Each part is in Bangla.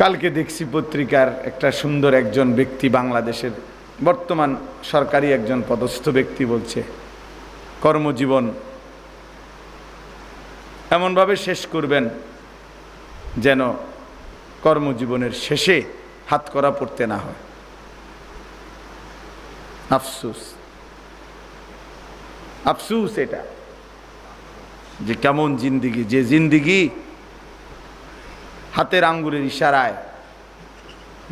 কালকে দেখছি পত্রিকার একটা সুন্দর একজন ব্যক্তি বাংলাদেশের বর্তমান সরকারি একজন পদস্থ ব্যক্তি বলছে, কর্মজীবন এমনভাবে শেষ করবেন যেন কর্মজীবনের শেষে হাত করা পড়তে না হয়। আফসুস। আফসুস এটা। যে কেমন জিন্দিগি, যে জিন্দিগি হাতের আঙ্গুলের ইশারায়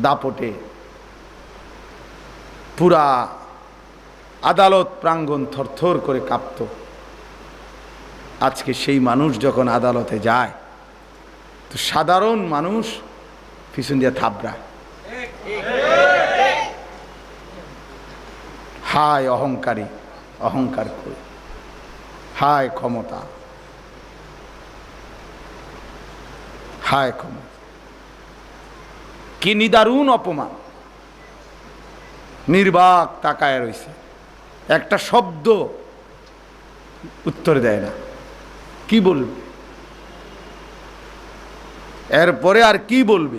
দাপটে। পুরা আদালত প্রাঙ্গণ থরথর করে কাঁপত। আজকে সেই মানুষ যখন আদালতে যায়, তো সাধারণ মানুষ পিছন দিয়ে থাবড়ায় হায় অহংকারী, অহংকার করে হায় ক্ষমতা। হায় ক্ষমতা কি নিদারুণ অপমান। নির্বাক তাকায় রয়েছে একটা শব্দ উত্তর দেয় না। কি বলবে? এরপরে আর কি বলবে?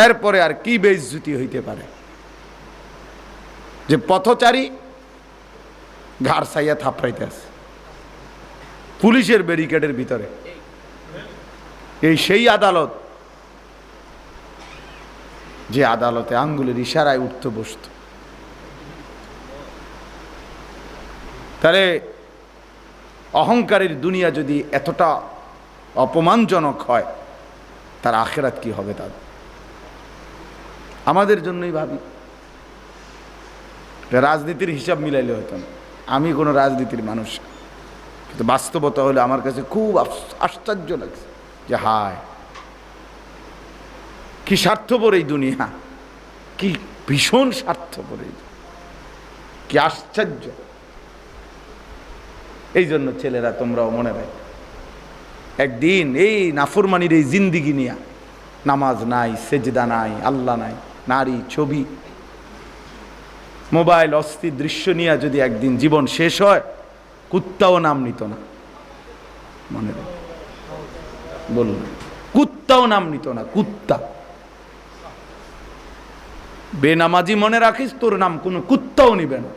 এরপরে আর কি বেইজ্জুতি হইতে পারে? যে পথচারী ঘাড় সাইয়া থাপড়াইতে আছে। পুলিশের ব্যারিকেডের ভিতরে। এই সেই আদালত যে আদালতে আঙ্গুলের ইশারায় উঠত বসত। তাহলে অহংকারের দুনিয়া যদি এতটা অপমানজনক হয়, তার আখেরাত কি হবে তার? আমাদের জন্যই ভাবি রাজনীতির হিসাব মিলাইলে হতো না। আমি কোনো রাজনীতির মানুষ কিন্তু বাস্তবতা হলে আমার কাছে খুব আশ্চর্য লাগছে। যে হায়, কি স্বার্থপর এই দুনিয়া, কি ভীষণ স্বার্থপর এই কি আশ্চর্য। এই জন্য ছেলেরা, তোমরাও মনে রাখ, একদিন এই নাফরমানির এই জিন্দিগি নিয়া নামাজ নাই, সেজদা নাই, আল্লাহ নাই, নারী ছবি, মোবাইল অস্থির দৃশ্য নিয়ে যদি একদিন জীবন শেষ হয়, কুত্তাও নাম নিত না। মনে রাখ। বলুন। কুত্তাও নাম নিত না, কুত্তা। বেনামাজি মনে রাখিস, তোর নাম কোনো কুত্তাও নিবে না।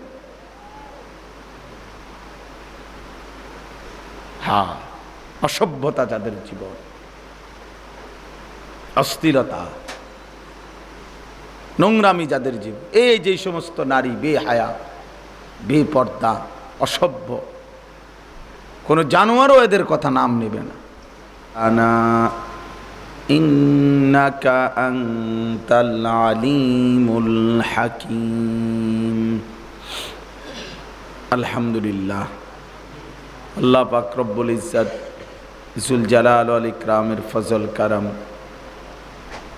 হ্যাঁ অসভ্যতা যাদের জীবন, অস্থিরতা, নোংরামি যাদের জীবন, এই যে সমস্ত নারী, বেহায়া, বেপর্দা, অসভ্য, কোনো জানোয়ারও এদের কথা নাম নেবে না। আনা ইন্নাকা আনতাল আলিমুল হাকিম আলহামদুলিল্লাহ আল্লাহ পাক রব্বুল ইজ্জত ইসুল জালাল আল ইকরামের ফজল কারাম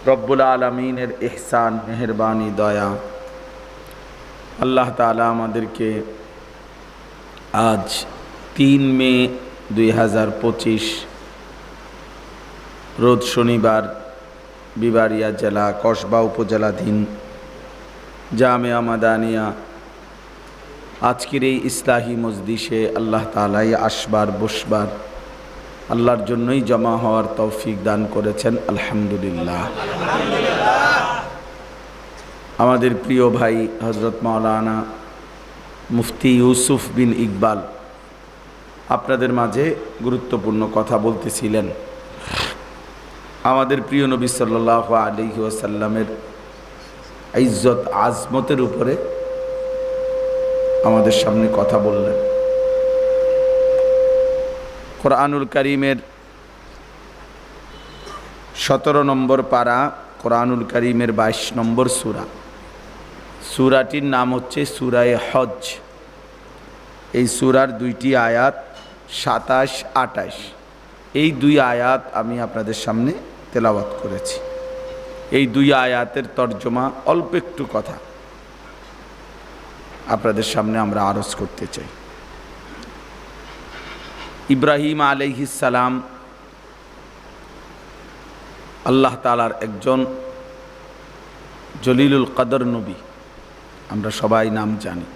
রব্বুল আলমিনের ইহসান মেহরবানি দয়া আল্লাহ তালা আমাদেরকে আজ তিন মে দুই হাজার পঁচিশ রোজ শনিবার বিবারিয়া জেলা, কসবা উপজেলাধীন জামে আমাদানিয়া। আজকের এই ইসলাহী মজদিসে আল্লাহ তালাই আসবার, বসবার, আল্লাহর জন্যই জমা হওয়ার তৌফিক দান করেছেন, আলহামদুলিল্লাহ। আমাদের প্রিয় ভাই হজরত মাওলানা মুফতি ইউসুফ বিন ইকবাল, আপনাদের মাঝে গুরুত্বপূর্ণ কথা বলতেছিলেন। আমাদের প্রিয় নবী সাল্লাহ আলহি ওয়াসাল্লামের ইজ্জত আজমতের উপরে আমাদের সামনে কথা বললেন। কোরআনুল করিমের সতেরো নম্বর পাড়া কোরআনুল করিমের বাইশ নম্বর সুরা। সুরাটির নাম হচ্ছে সুরায় হজ এই সুরার দুইটি আয়াত সাতাশ আটাশ এই দুই আয়াত আমি আপনাদের সামনে তেলাওয়াত করেছি। এই দুই আয়াতের তর্জমা অল্প একটু কথা। আপনাদের সামনে আমরা আরজ করতে চাই। ইব্রাহিম আলাইহিসালাম আল্লাহ তালার একজন জলিলুল কদর নবী। আমরা সবাই নাম জানি।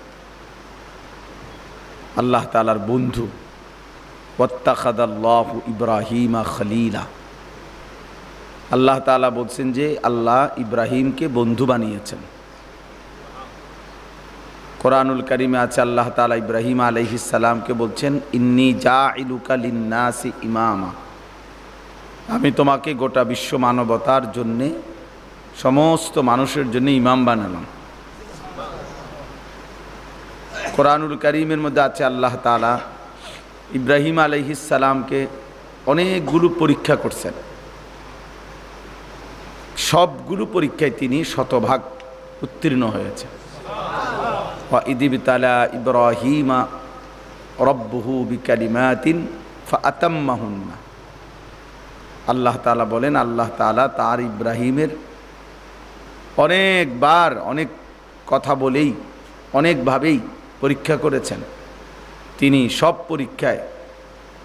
আল্লাহ তালার বন্ধু। ওত্তাখাদাল্লাহ ইব্রাহিমা খলিলা। আল্লাহ তাআলা বলছেন যে আল্লাহ ইব্রাহিমকে বন্ধু বানিয়েছেন। কোরআনুল করিমে আছে আল্লাহ তাআলা ইব্রাহিম আলহিসাল্লামকে বলছেন, ইন্নি যা ইলুকা লিন্নাসি ইমামা। আমি তোমাকে গোটা বিশ্ব মানবতার জন্যে, সমস্ত মানুষের জন্য ইমাম বানালাম। কোরআনুল করিমের মধ্যে আছে আল্লাহ তাআলা ইব্রাহিম আলহিসাল্লামকে অনেকগুলো পরীক্ষা করছেন। সবগুলো পরীক্ষায় তিনি শতভাগ উত্তীর্ণ হয়েছে। ইদিবতালা ইব্রাহিমা রব্বহু বিকালিমাতিন ফাতাম্মাহুন্না আল্লাহ তাআলা বলেন, আল্লাহ তাআলা তার ইব্রাহিমের অনেকবার অনেক কথা বলেই, অনেকভাবেই পরীক্ষা করেছেন। তিনি সব পরীক্ষায়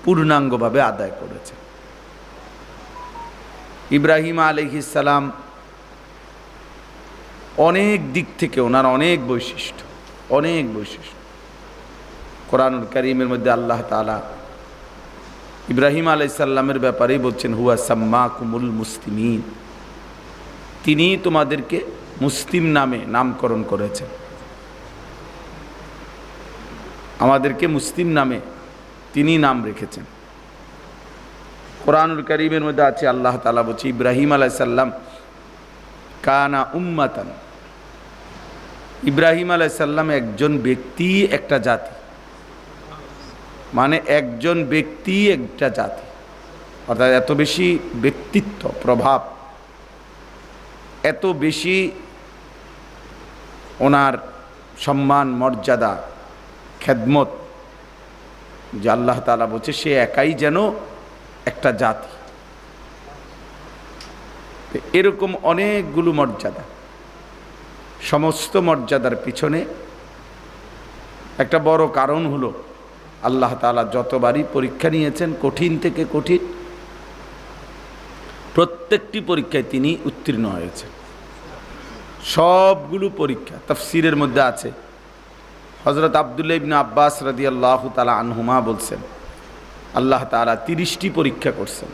পূর্ণাঙ্গভাবে আদায় করেছেন। ইব্রাহিম আলহিসাল্লাম অনেক দিক থেকে ওনার অনেক বৈশিষ্ট্য অনেক বৈশিষ্ট্য। কোরআনুল করিমের মধ্যে আল্লাহ তালা ইব্রাহিম আলাইসাল্লামের ব্যাপারেই বলছেন, হুয়া সাম্মা কুমুল মুসলিমিন। তিনি তোমাদেরকে মুসলিম নামে নামকরণ করেছেন। আমাদেরকে মুসলিম নামে তিনি নাম রেখেছেন। কোরআনুল করিমের মধ্যে আছে আল্লাহ তালা বলছে, ইব্রাহিম আলাইসাল্লাম কানা উম্মাতান। ইব্রাহিম আলাইসাল্লাম একজন ব্যক্তি, একটা জাতি। মানে একজন ব্যক্তি, একটা জাতি। অর্থাৎ এত বেশি ব্যক্তিত্ব, প্রভাব। এত বেশি ওনার সম্মান, মর্যাদা, খেদমত যে আল্লাহ তালা বলছে, সে একাই যেন একটা জাতি। এরকম অনেকগুলো মর্যাদা। সমস্ত মর্যাদার পিছনে একটা বড় কারণ হলো, আল্লাহ তালা যতবারই পরীক্ষা নিয়েছেন কঠিন থেকে কঠিন, প্রত্যেকটি পরীক্ষায় তিনি উত্তীর্ণ হয়েছেন। সবগুলো পরীক্ষা তফসিরের মধ্যে আছে। হজরত আবদুল্লা ইবিন আব্বাস রাদি আল্লাহ তালা আনহুমা বলছেন আল্লাহ তালা তিরিশটি পরীক্ষা করছেন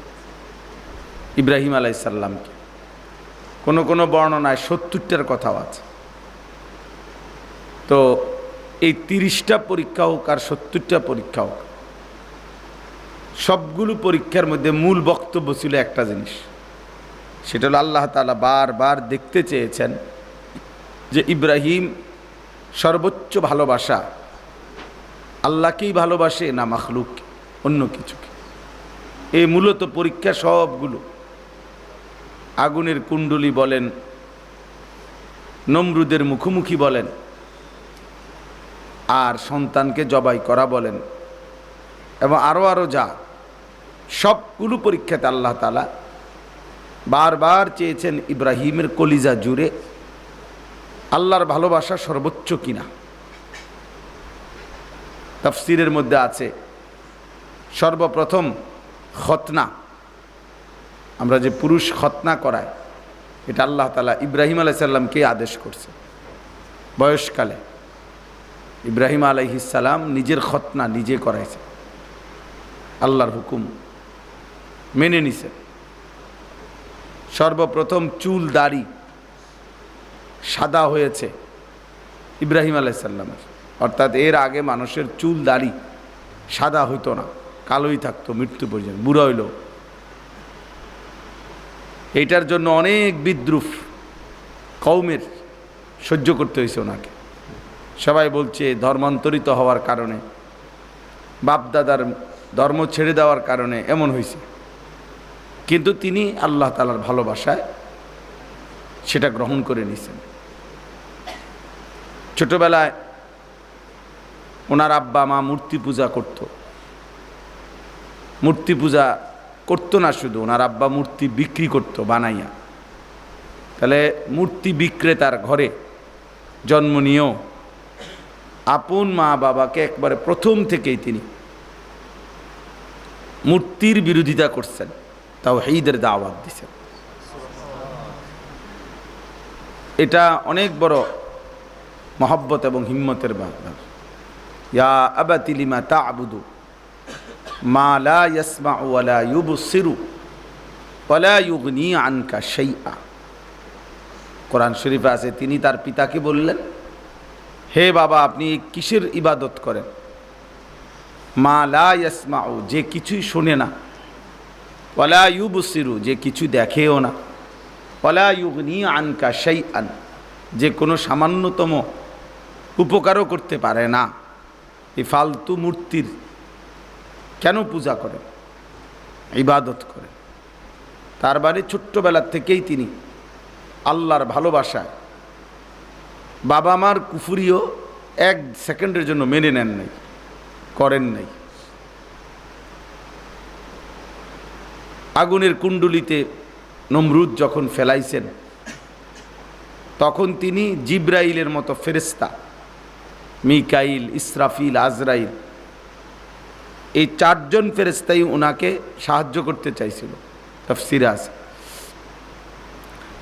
ইব্রাহিম আলাইসাল্লামকে কোনো কোনো বর্ণনায় সত্তরটার কথাও আছে। তো এই তিরিশটা পরীক্ষা হোক আর সত্তরটা পরীক্ষা হোক, সবগুলো পরীক্ষার মধ্যে মূল বক্তব্য ছিল একটা জিনিস। সেটা হলো আল্লাহ তালা বারবার দেখতে চেয়েছেন যে ইব্রাহিম সর্বোচ্চ ভালোবাসা আল্লাহকেই ভালোবাসে না মাখলুক অন্য কিছুকে। এই মূলত পরীক্ষা সবগুলো। আগুনের কুণ্ডলি বলেন, নমরুদের মুখোমুখি বলেন, আর সন্তানকে জবাই করা বলেন, এবং আরও আরও যা, সবগুলো পরীক্ষাতে আল্লাহ তালা বারবার চেয়েছেন ইব্রাহিমের কলিজা জুড়ে আল্লাহর ভালোবাসা সর্বোচ্চ কিনা। তফসিরের মধ্যে আছে সর্বপ্রথম খতনা। আমরা যে পুরুষ খতনা করায়, এটা আল্লাহ তালা ইব্রাহিম আলাইসাল্লামকে আদেশ করছে। বয়সকালে ইব্রাহিম আলাইহিসাল্লাম নিজের খতনা নিজে করাইছে। আল্লাহর হুকুম মেনে নিছে। সর্বপ্রথম চুল দাড়ি সাদা হয়েছে ইব্রাহিম আলাইসাল্লামের অর্থাৎ এর আগে মানুষের চুল দাড়ি সাদা হইতো না। কালোই থাকতো, মৃত্যু পর্যন্ত, বুড়ো হইল। এইটার জন্য অনেক বিদ্রুপ কৌমের সহ্য করতে হয়েছে ওনাকে। সবাই বলছে, ধর্মান্তরিত হওয়ার কারণে, বাপদাদার ধর্ম ছেড়ে দেওয়ার কারণে এমন হয়েছে কিন্তু তিনি আল্লাহ তালার ভালোবাসায় সেটা গ্রহণ করে নিয়েছেন ছোটবেলায় ওনার আব্বা মা মূর্তি পূজা করত। মূর্তি পূজা করতো না শুধু, ওনার আব্বা মূর্তি বিক্রি করতো, বানাইয়া। তাহলে মূর্তি বিক্রেতার ঘরে জন্ম নিয়েও আপন মা বাবাকে একবারে প্রথম থেকেই তিনি মূর্তির বিরোধিতা করছেন তাও হেইদের দাওয়াত দিছেন। এটা অনেক বড় মহব্বত এবং হিম্মতের ব্যাপার। ইয়া আবাতিলিমা তা আবুদু মা লা ইয়াসমা ওয়ালা ইউবসিরু ওলা ইউগনি আনকা সেই আ কোরআন শরীফে আছে, তিনি তার পিতাকে বললেন, হে বাবা, আপনি কিসের ইবাদত করেন? মা লা ইয়াসমাউ, যে কিছুই শোনে না। ওলা ইউবসিরু, যে কিছু দেখেও না। ওলা ইউগনি আনকা সেই আন যে কোনো সামান্যতম উপকারও করতে পারে না। এই ফালতু মূর্তির কেন পূজা করেন? ইবাদত করেন। তার বাড়ি ছোট্টবেলার থেকেই তিনি আল্লাহর ভালোবাসায় বাবা মার কুফুরিও এক সেকেন্ডের জন্য মেনে নেন নাই, করেন নাই। আগুনের কুণ্ডুলিতে নমরুদ যখন ফেলাইছেন, তখন তিনি জিব্রাইলের মতো ফেরেস্তা মিকাইল, ইসরাফিল, আজরাইল এই চারজন ফেরেস্তাই ওনাকে সাহায্য করতে চাইছিল। তফসিরে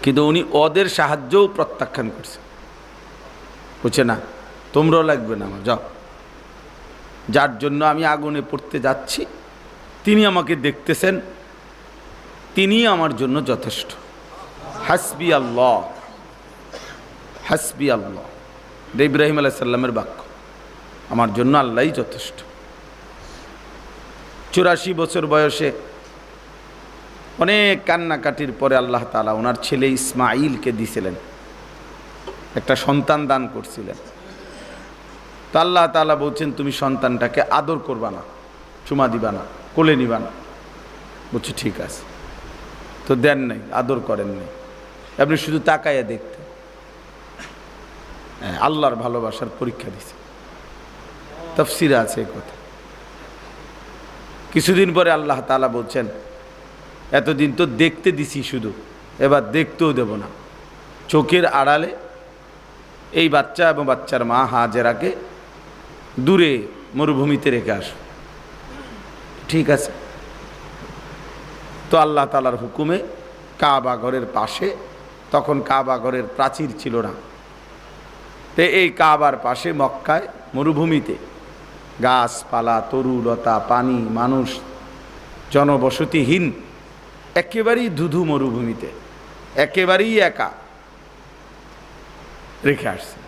কিন্তু উনি ওদের সাহায্যও প্রত্যাখ্যান করছে। বুঝছে না? তোমরাও লাগবে না আমার, যাও। যার জন্য আমি আগুনে পড়তে যাচ্ছি, তিনি আমাকে দেখতেছেন, তিনি আমার জন্য যথেষ্ট। হাসবি আল্লাহ। হাসবি আল্লাহ। ইব্রাহিম আলাইসাল্লামের বাক্য। আমার জন্য আল্লাহই যথেষ্ট। চুরাশি বছর বয়সে অনেক কান্নাকাটির পরে আল্লাহ তালা ওনার ছেলে ইসমাইলকে দিছিলেন। একটা সন্তান দান করছিলেন। তো আল্লাহ তালা বলছেন তুমি সন্তানটাকে আদর করবা না চুমা দিবা না কোলে নিবা না। বলছি ঠিক আছে। তো দেন নাই আদর করেন নাই। আপনি শুধু তাকাইয়া দেখতে। হ্যাঁ, আল্লাহর ভালোবাসার পরীক্ষা দিছে। তফসিরা আছে কথা। কিছুদিন পরে আল্লাহ তালা বলছেন, এতদিন তো দেখতে দিছি শুধু, এবার দেখতেও দেব না। চোখের আড়ালে এই বাচ্চা এবং বাচ্চার মা হাজেরাকে দূরে মরুভূমিতে রেখে আস। ঠিক আছে। তো আল্লাহ তালার হুকুমে কাবা ঘরের পাশে, তখন কাবা ঘরের প্রাচীর ছিল না। তো এই কাবার পাশে মক্কায় মরুভূমিতে গাছপালা তরু লতা পানি, মানুষ, জনবসতিহীন, একেবারেই ধুধু মরুভূমিতে, একেবারেই একা রেখে আসছে।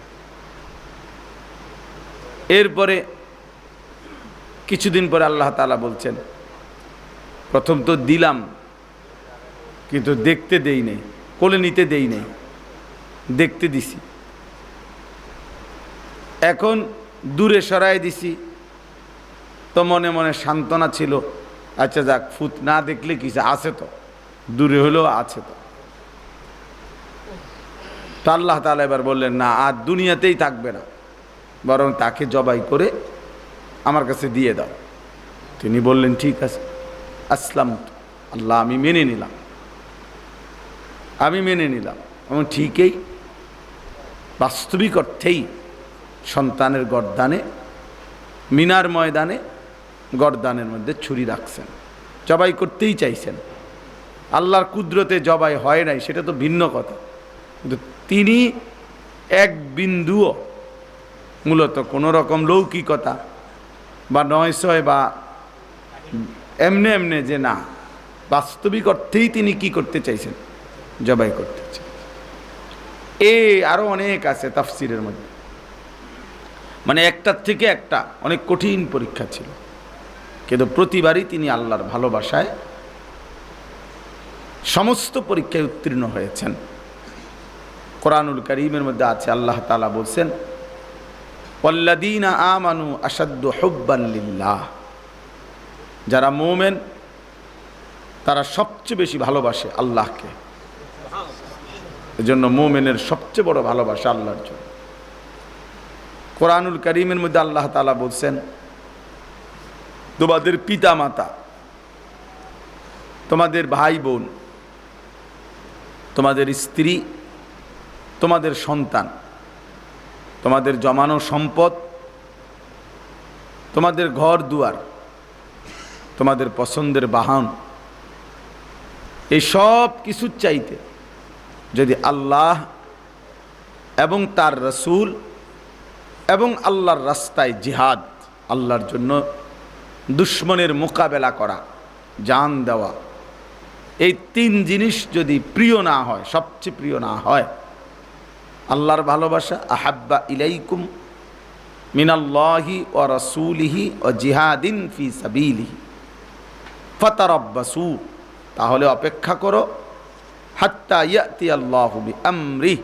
এরপরে কিছুদিন পরে আল্লাহ তালা বলছেন, প্রথম তো দিলাম, কিন্তু দেখতে দেই নেই, কোলে নিতে দেই নেই, দেখতে দিছি। এখন দূরে সরাই দিছি তো মনে মনে সান্ত্বনা ছিল আচ্ছা যাক, ফুত না দেখলে কিছু আছে তো, দূরে হলেও আছে তো। তো আল্লাহ তালা এবার বললেন, না, আর দুনিয়াতেই থাকবে না, বরং তাকে জবাই করে আমার কাছে দিয়ে দাও। তিনি বললেন, ঠিক আছে। আসলাম, আল্লাহ, আমি মেনে নিলাম। আমি মেনে নিলাম, এবং ঠিকই, বাস্তবিক অর্থেই সন্তানের গরদানে, মিনার ময়দানে গরদানের মধ্যে ছুরি রাখছেন, জবাই করতেই চাইছেন। আল্লাহর কুদরতে জবাই হয় নাই, সেটা তো ভিন্ন কথা। কিন্তু তিনি এক বিন্দুও মূলত কোনো রকম লৌকিকতা বা নয়শয় বা এমনে এমনে যে না, বাস্তবিক অর্থেই তিনি কি করতে চাইছেন? জবাই করতে চাই এ আরও অনেক আছে তাফসিরের মধ্যে। মানে একটার থেকে একটা, অনেক কঠিন পরীক্ষা ছিল। কিন্তু প্রতিবারই তিনি আল্লাহর ভালোবাসায় সমস্ত পরীক্ষায় উত্তীর্ণ হয়েছেন। কোরআনুল করিমের মধ্যে আছে, আল্লাহ তালা বলছেন পল্লাদিনা আমানু আসাদ্দ হব্বাল্লিল্লাহ যারা মোমেন, তারা সবচেয়ে বেশি ভালোবাসে আল্লাহকে। এজন্য মোমেনের সবচেয়ে বড় ভালোবাসা আল্লাহর জন্য। কোরআনুল করিমের মধ্যে আল্লাহ তালা বলছেন তোমাদের পিতা মাতা তোমাদের ভাই বোন তোমাদের স্ত্রী, তোমাদের সন্তান, তোমাদের জমানো সম্পদ, তোমাদের ঘর দুয়ার তোমাদের পছন্দের বাহন এই সব কিছুর চাইতে যদি আল্লাহ এবং তার রসুল এবং আল্লাহর রাস্তায় জিহাদ আল্লাহর জন্য দুশ্মনের মোকাবেলা করা, জান দেওয়া। এই তিন জিনিস যদি প্রিয় না হয়, সবচেয়ে প্রিয় না হয়, আল্লাহর ভালোবাসা, আহাব্বা ইলাইকুম মিনাল্লাহি ও রসুলিহি ও জিহাদিন ফি সাবিলিহি। ফতারব্বাসু, তাহলে অপেক্ষা করো, হাত্তা ইয়াতি আল্লাহবি আমরি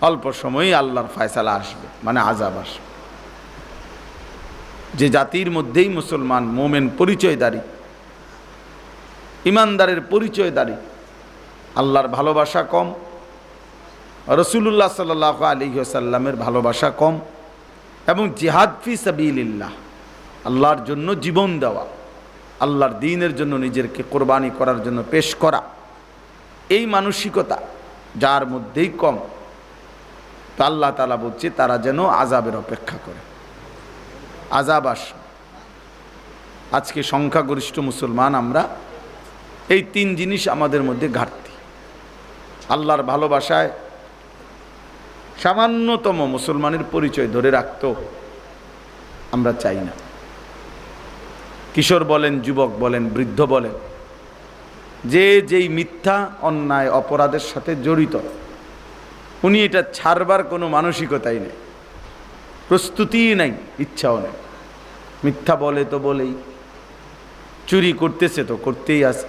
অল্প সময়ই আল্লাহর ফয়সালা আসবে মানে আজাব আসবে। যে জাতির মধ্যেই মুসলমান, মোমেন পরিচয়দারী, ইমানদারের পরিচয়দারী, আল্লাহর ভালোবাসা কম রসুল্লাহ সাল আলী সাল্লামের ভালোবাসা কম এবং জিহাদ ফি সাবিল্লাহ আল্লাহর জন্য জীবন দেওয়া, আল্লাহর দিনের জন্য নিজেরকে কোরবানি করার জন্য পেশ করা, এই মানসিকতা যার মধ্যেই কম, তা আল্লাহ তালা বলছে তারা যেন আজাবের অপেক্ষা করে। আজাব আস। আজকে সংখ্যাগরিষ্ঠ মুসলমান আমরা, এই তিন জিনিস আমাদের মধ্যে ঘাটতি। আল্লাহর ভালোবাসায় সামান্যতম মুসলমানের পরিচয় ধরে রাখত আমরা চাই না। কিশোর বলেন, যুবক বলেন, বৃদ্ধ বলেন, যে যেই মিথ্যা, অন্যায়, অপরাধের সাথে জড়িত, উনি এটা ছাড়বার কোনো মানসিকতাই নেই। প্রস্তুতিই নাই, ইচ্ছাও নেই। মিথ্যা বলে তো বলেই, চুরি করতেছে তো করতেই আছে।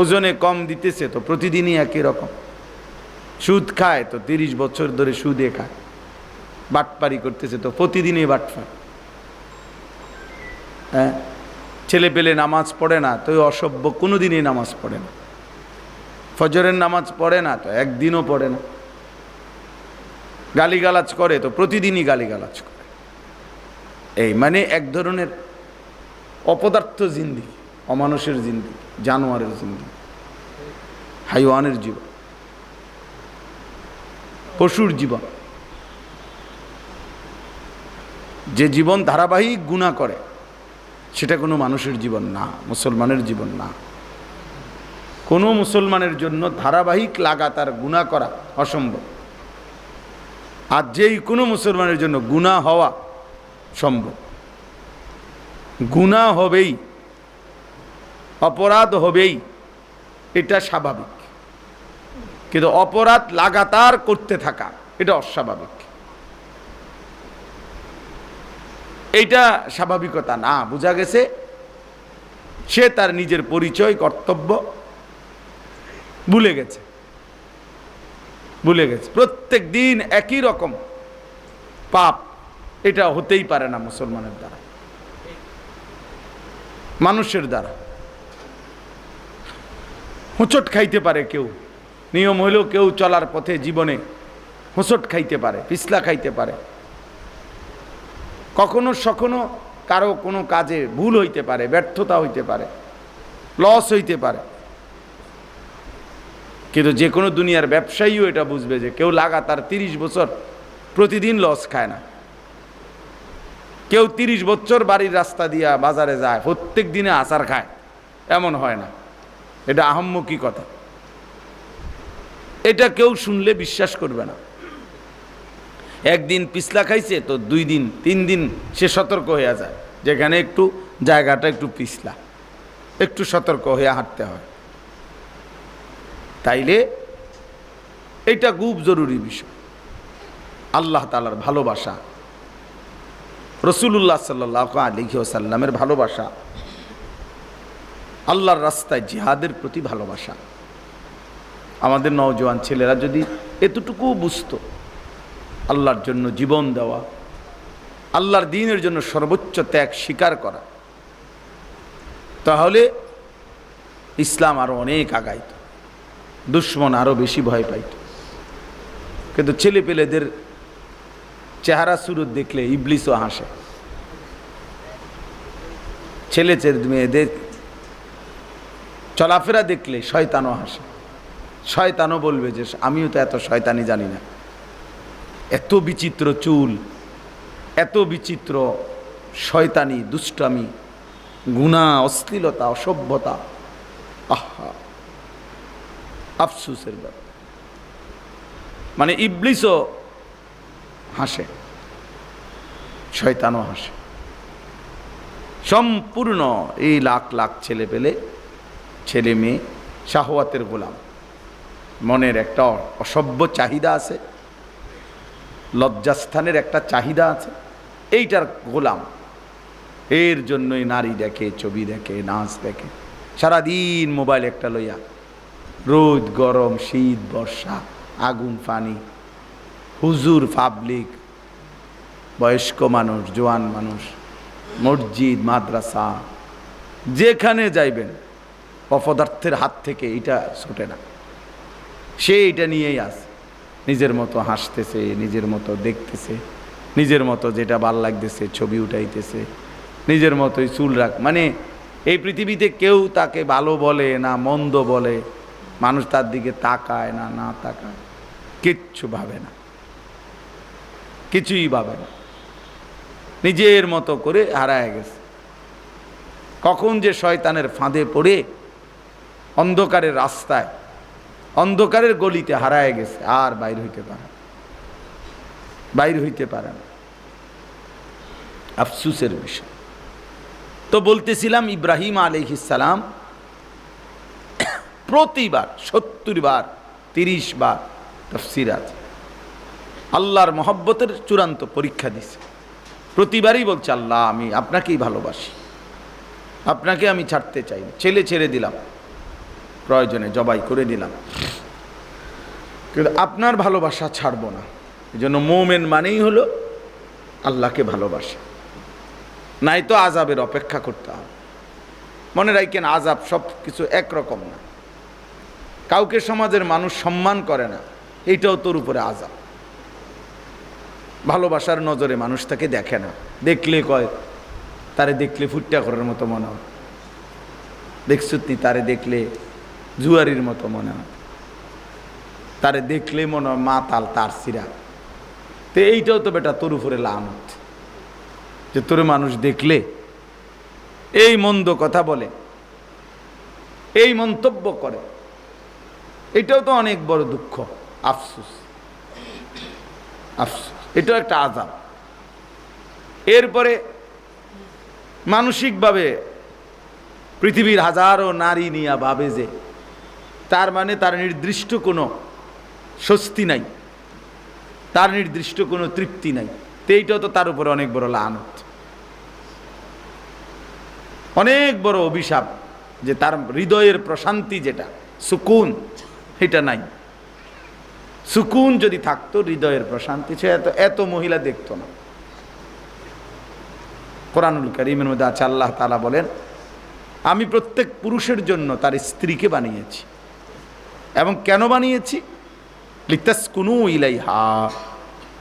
ওজনে কম দিতেছে তো প্রতিদিনই একই রকম। সুদ খায় তো তিরিশ বছর ধরে সুদে খায়। বাটপারি করতেছে তো প্রতিদিনই বাটফার হ্যাঁ ছেলে পেলে নামাজ পড়ে না তো অসভ্য কোনো দিনই নামাজ পড়ে না। ফজরের নামাজ পড়ে না তো একদিনও পড়ে না। গালিগালাজ করে, তো প্রতিদিনই গালিগালাজ করে। এই মানে এক ধরনের অপদার্থ জিন্দিগি, অমানুষের জিন্দিগি, জানোয়ারের জিন্দি হাইওয়ানের জীবন, পশুর জীবন। যে জীবন ধারাবাহিক গুণা করে, সেটা কোনো মানুষের জীবন না, মুসলমানের জীবন না। কোনো মুসলমানের জন্য ধারাবাহিক লাগাতার গুণা করা অসম্ভব। আর যেই কোনো মুসলমানের জন্য গুণা হওয়া সম্ভব। গুণা হবেই, অপরাধ হবেই, এটা স্বাভাবিক। কিন্তু অপরাধ লাগাতার করতে থাকা, এটা অস্বাভাবিক। এইটা স্বাভাবিকতা না, বোঝা গেছে? সে তার নিজের পরিচয়, কর্তব্য ভুলে গেছে। ভুলে গেছে। প্রত্যেক দিন একই রকম পাপ, এটা হতেই পারে না মুসলমানের দ্বারা। মানুষের দ্বারা। হোঁচট খাইতে পারে কেউ। নিয়ম হইলেও কেউ চলার পথে জীবনে হোঁচট খাইতে পারে, পিছলা খাইতে পারে। কখনো সখনো কারও কোনো কাজে ভুল হইতে পারে, ব্যর্থতা হইতে পারে, লস হইতে পারে। কিন্তু যে কোনো দুনিয়ার ব্যবসায়ীও এটা বুঝবে যে কেউ লাগাতার তিরিশ বছর প্রতিদিন লস খায় না। কেউ তিরিশ বছর বাড়ির রাস্তা দিয়া বাজারে যায়, প্রত্যেক দিনে আচার খায়, এমন হয় না। এটা আহম্মকি কথা। এটা কেউ শুনলে বিশ্বাস করবে না। একদিন পিছলা খাইছে তো দুই দিন, তিন দিন সে সতর্ক হয়ে যায়, যেখানে একটু জায়গাটা একটু পিছলা, একটু সতর্ক হয়ে হাঁটতে হয়। তাইলে এটা খুব জরুরি বিষয়। আল্লাহ তালার ভালোবাসা রসুল্লাহ সাল্লাহ আলিহি সাল্লামের ভালোবাসা, আল্লাহর রাস্তায় জিহাদের প্রতি ভালোবাসা। আমাদের নওজোয়ান ছেলেরা যদি এতটুকু বুঝত, আল্লাহর জন্য জীবন দেওয়া, আল্লাহর দিনের জন্য সর্বোচ্চ ত্যাগ স্বীকার করা, তাহলে ইসলাম আরও অনেক আগাইত। দুশ্মন আরও বেশি ভয় পাইত। কিন্তু ছেলে পেলেদের চেহারা সুরত দেখলে ইবলিসও হাসে। ছেলে মেয়েদের চলাফেরা দেখলে শয়তানও হাসে। শয়তানও বলবে যে, আমিও তো এত শয়তানি জানি না। এত বিচিত্র চুল, এত বিচিত্র শয়তানি, দুষ্টামি গুণা অশ্লীলতা, অসভ্যতা। আহা! আফসুসের ব্যাপার। মানে ইবলিসও হাসে, শয়তানও হাসে। সম্পূর্ণ এই লাখ লাখ ছেলে পেলে, ছেলে মেয়ে, শাহওয়াতের গোলাম। মনের একটা অসভ্য চাহিদা আছে, লজ্জাস্থানের একটা চাহিদা আছে, এইটার গোলাম। এর জন্যই নারী দেখে, ছবি দেখে, নাচ দেখে, সারাদিন মোবাইল একটা লইয়া রোদ, গরম, শীত, বর্ষা, আগুন, পানি, হুজুর পাবলিক বয়স্ক মানুষ, জোয়ান মানুষ, মসজিদ, মাদ্রাসা, যেখানে যাইবেন, অপদার্থের হাত থেকে এটা ছোটে না। সে এটা নিয়েই আসে। নিজের মতো হাসতেছে, নিজের মতো দেখতেছে, নিজের মতো যেটা ভালো লাগতেছে, ছবি উঠাইতেছে, নিজের মতোই চুল রাখ মানে এই পৃথিবীতে কেউ তাকে ভালো বলে না মন্দ বলে। মানুষ তার দিকে তাকায় না না তাকায়। কিচ্ছু ভাবে না। কিছুই ভাবে না। নিজের মতো করে হারায় গেছে। কখন যে শয়তানের ফাঁদে পড়ে অন্ধকারের রাস্তায়, অন্ধকারের গলিতে হারায় গেছে, আর বাইর হইতে পারে বাইর হইতে পারে না। আফসুসের বিষয়। তো বলতেছিলাম ইব্রাহিম আলহিসাল্লাম প্রতিবার সত্তর বার তিরিশ বার তফসির আছে। আল্লাহর মহব্বতের চূড়ান্ত পরীক্ষা দিছে। প্রতিবারই বলছে, আল্লাহ, আমি আপনাকেই ভালোবাসি। আপনাকে আমি ছাড়তে চাই ছেলে ছেড়ে দিলাম। প্রয়োজনে জবাই করে দিলাম। কিন্তু আপনার ভালোবাসা ছাড়বো না। এই জন্য মোমেন মানেই হলো, আল্লাহকে ভালোবাসা। নাই তো আজাবের অপেক্ষা করতে হবে। মনে রাখেন আজাব সব কিছু একরকম না। কাউকে সমাজের মানুষ সম্মান করে না, এটাও তোর উপরে আজাব ভালোবাসার নজরে মানুষ তাকে দেখে না। দেখলে কয়, তারে দেখলে ফুটটা করার মতো মনে হয়। দেখছুতনি তারে দেখলে জুয়ারির মতো মনে হয়। তারে দেখলে মনে হয় মা তাল তার সিরা। তো এইটাও তো বেটা তোর উপরে লানত। যে তোর মানুষ দেখলে এই মন্দ কথা বলে, এই মন্তব্য করে। এটাও তো অনেক বড় দুঃখ। আফসুস। আফসুস। এটাও একটা আজাব এরপরে মানসিকভাবে পৃথিবীর হাজারো নারী নিয়া ভাবে যে তার মানে তার নির্দিষ্ট কোনো স্বস্তি নাই। তার নির্দিষ্ট কোনো তৃপ্তি নাই। তো তো তার উপরে অনেক বড় লানত। অনেক বড় অভিশাপ যে তার হৃদয়ের প্রশান্তি যেটা, সুকুন। এটা নাই। সুকুন যদি থাকতো, হৃদয়ের প্রশান্তি সে এত এত মহিলা দেখতো না। কোরআনুল করিমের মধ্যে আছে, আল্লাহ তালা বলেন, আমি প্রত্যেক পুরুষের জন্য তার স্ত্রীকে বানিয়েছি। এবং কেন বানিয়েছি? লিতাসকুনু ইলাইহা।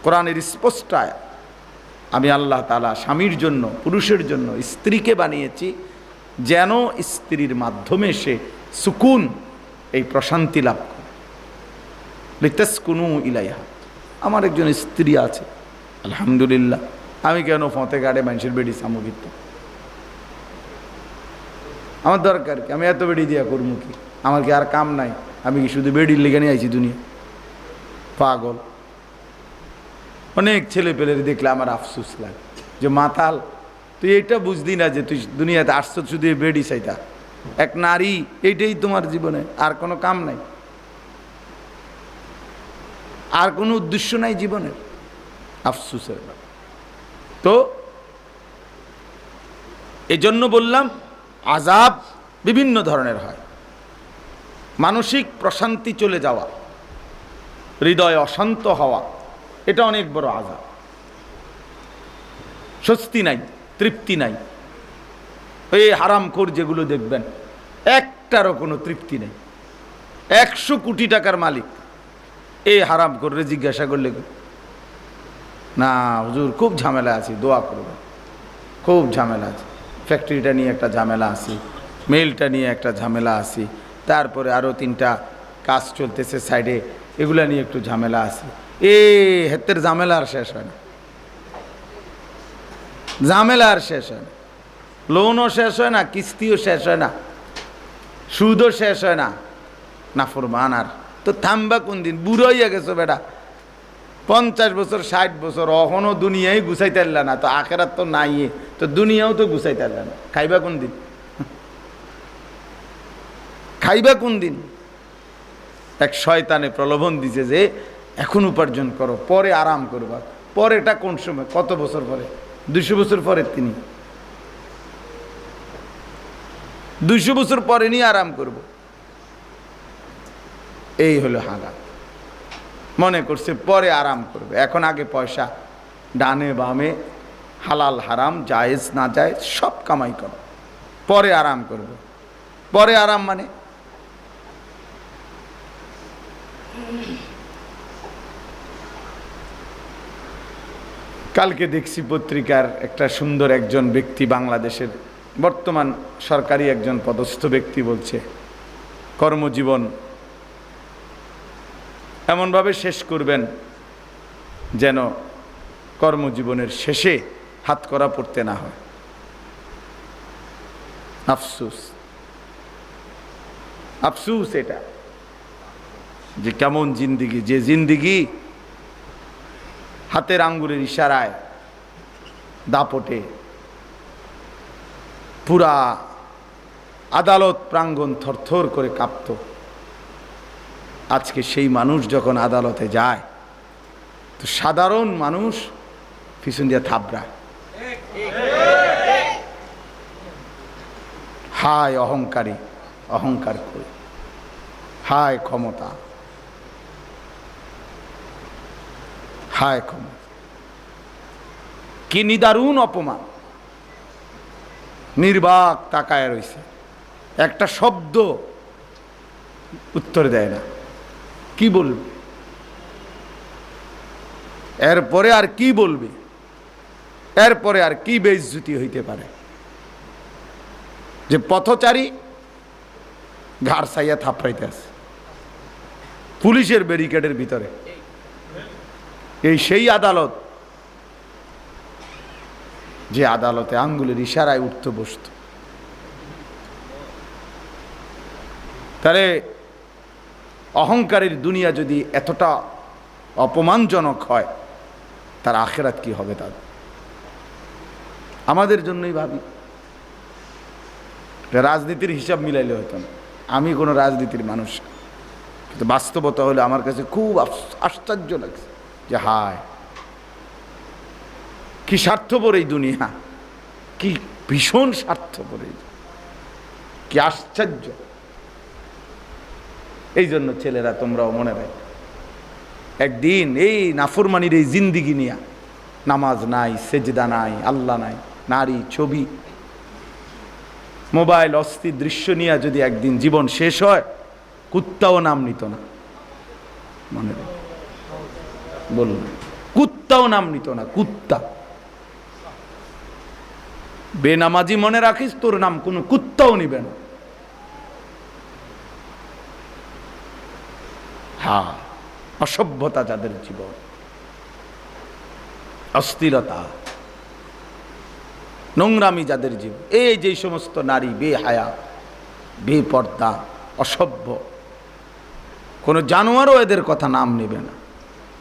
কোরআনের স্পষ্ট আমি আল্লাহ তালা স্বামীর জন্য, পুরুষের জন্য স্ত্রীকে বানিয়েছি, যেন স্ত্রীর মাধ্যমে সে সুকুন এই প্রশান্তি লাভ করে। লিতাসকুনু ইলাইহা। আমার একজন স্ত্রী আছে, আলহামদুলিল্লাহ। আমি কেন ফতে গাড়ে মানুষের বেডি সামুভিত আমার দরকার কি? আমি এত বেডি দিয়া করব কি? আমার কি আর কাম নাই? আমি কি শুধু বেডির লেগে নিয়ে আইছি দুনিয়া? পাগল। অনেক ছেলে পেলের দেখলে আমার আফসুস লাগে যে, মাতাল, তুই এইটা বুঝদি না যে, তুই দুনিয়াতে আসছো শুধু বেডি চাইতা? এক নারী, এইটাই তোমার জীবনে, আর কোনো কাম নাই। আর কোনো উদ্দেশ্য নাই জীবনের। আফসুসের তো, এজন্য বললাম আজাব বিভিন্ন ধরনের হয়। মানসিক প্রশান্তি চলে যাওয়া, হৃদয় অশান্ত হওয়া, এটা অনেক বড় আজাব স্বস্তি নাই, তৃপ্তি নাই। এই হারামখোর যেগুলো দেখবেন, একটারও কোনো তৃপ্তি নেই। একশো কোটি টাকার মালিক, এই হারাম করে জিজ্ঞাসা করলে না, হুজুর, খুব ঝামেলা আছি, দোয়া করবে খুব ঝামেলা আছে। ফ্যাক্টরিটা নিয়ে একটা ঝামেলা আছি, মেলটা নিয়ে একটা ঝামেলা আছে, তারপরে আরও তিনটা কাজ চলতেছে সাইডে, এগুলা নিয়ে একটু ঝামেলা আছে। এ, হেতের ঝামেলা আর শেষ হয় না। ঝামেলা আর শেষ হয় না। লোনও শেষ হয় না, কিস্তিও শেষ হয় না, সুদও শেষ হয় না। না নাফরমান আর। তো থামবা কোন দিন? বুড়ো হইয়া গেছো বেটা। পঞ্চাশ বছর, ষাট বছর অহনও দুনিয়ায় গুছাইতে পারলা না, তো আখেরাত তো নাই তো দুনিয়াও তো গুছাইতে পারলা না। খাইবা কোন দিন? খাইবা কোন দিন? এক শয়তানে প্রলোভন দিছে যে, এখন উপার্জন করো, পরে আরাম করবা। পরেটা কোন সময়? কত বছর পরে? দুশো বছর পরে তিনি। দুইশো বছর পরে নিয়ে আরাম করব। এই হলো হাগা মনে করছে পরে আরাম করবে। এখন আগে পয়সা, ডানে বামে, হালাল, হারাম, জায়েজ, না জায়েজ, সব কামাই করো। পরে আরাম করব। পরে আরাম মানে? কালকে দেখছি পত্রিকার একটা সুন্দর একজন ব্যক্তি বাংলাদেশের বর্তমান সরকারি একজন পদস্থ ব্যক্তি বলছে, কর্মজীবন এমনভাবে শেষ করবেন যেন কর্মজীবনের শেষে হাত করা পড়তে না হয়। আফসুস। আফসুস এটা যে কেমন জিন্দিগি, যে জিন্দিগি হাতের আঙ্গুলের ইশারায় দাপটে পুরা আদালত প্রাঙ্গণ থরথর করে কাঁপত। আজকে সেই মানুষ যখন আদালতে যায়, তো সাধারণ মানুষ পিছন দিয়ে থাবড়ায় হায় অহংকারী, অহংকার করে। হায় ক্ষমতা। হায় ক্ষমতা। কি নিদারুণ অপমান। নির্বাক তাকায় রয়েছে একটা শব্দ উত্তর দেয় না। কি বলবে? এরপরে আর কি বলবে? এরপরে আর কি বেইজ্জুতি হইতে পারে? যে পথচারী ঘাড় সাইয়া থাপড়াইতে আছে। পুলিশের ব্যারিকেডের ভিতরে। এই সেই আদালত যে আদালতে আঙ্গুলের ইশারায় উঠতে বসত। তাহলে অহংকারের দুনিয়া যদি এতটা অপমানজনক হয়, তার আখেরাত কি হবে তার? আমাদের জন্যই ভাবি। রাজনীতির হিসাব মিলাইলে হতো না। আমি কোনো রাজনীতির মানুষ কিন্তু বাস্তবতা হলে আমার কাছে খুব আশ্চর্য লাগছে যে হায় কি স্বার্থপর এই দুনিয়া? কি ভীষণ স্বার্থপর এই কি আশ্চর্য। এই জন্য ছেলেরা, তোমরাও মনে রাখ। একদিন এই নাফরমানির এই জিন্দিগি নিয়া নামাজ নাই, সেজদা নাই, আল্লাহ নাই, নারী ছবি। মোবাইল, অস্থির দৃশ্য নিয়ে যদি একদিন জীবন শেষ হয়, কুত্তাও নাম নিত না। মনে রাখ। বলুন কুত্তাও নাম নিত না, কুত্তা। বেনামাজি মনে রাখিস, তোর নাম কোনো কুত্তাও নিবে না। হ্যাঁ অসভ্যতা যাদের জীবন, অস্থিরতা, নোংরামি যাদের জীবন, এই যে সমস্ত নারী, বেহায়া, বেপর্দা, অসভ্য, কোনো জানোয়ারও এদের কথা নাম নেবে না।